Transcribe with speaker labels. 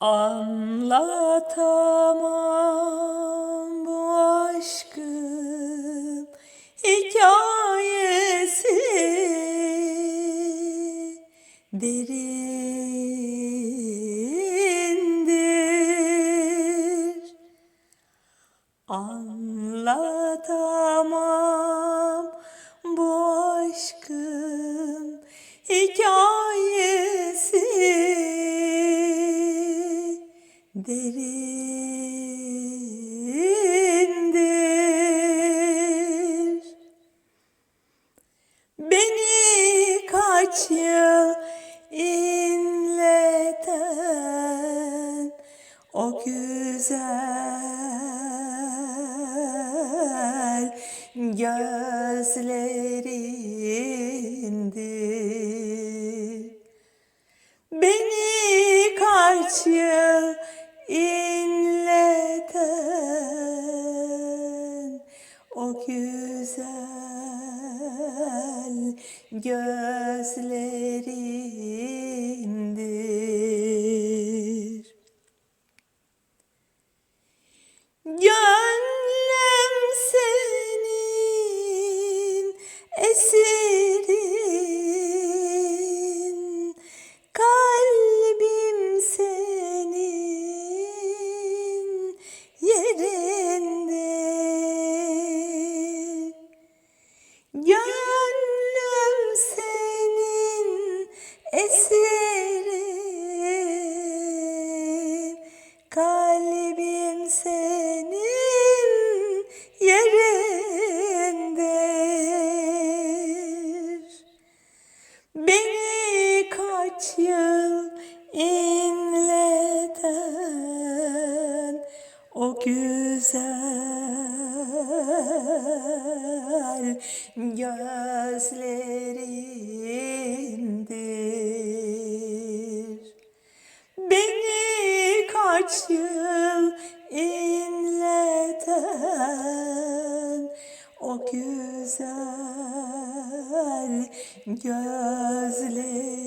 Speaker 1: Anlatamam bu aşkın hikayesi derindir. Anlatamam derindir. Beni kaç yıl inleten o güzel gözlerindir. Beni kaç yıl güzel gözlerindir. Beni kaç yıl inleten o güzel gözlerindir. Beni kaç yıl inleten o güzel gözlerindir.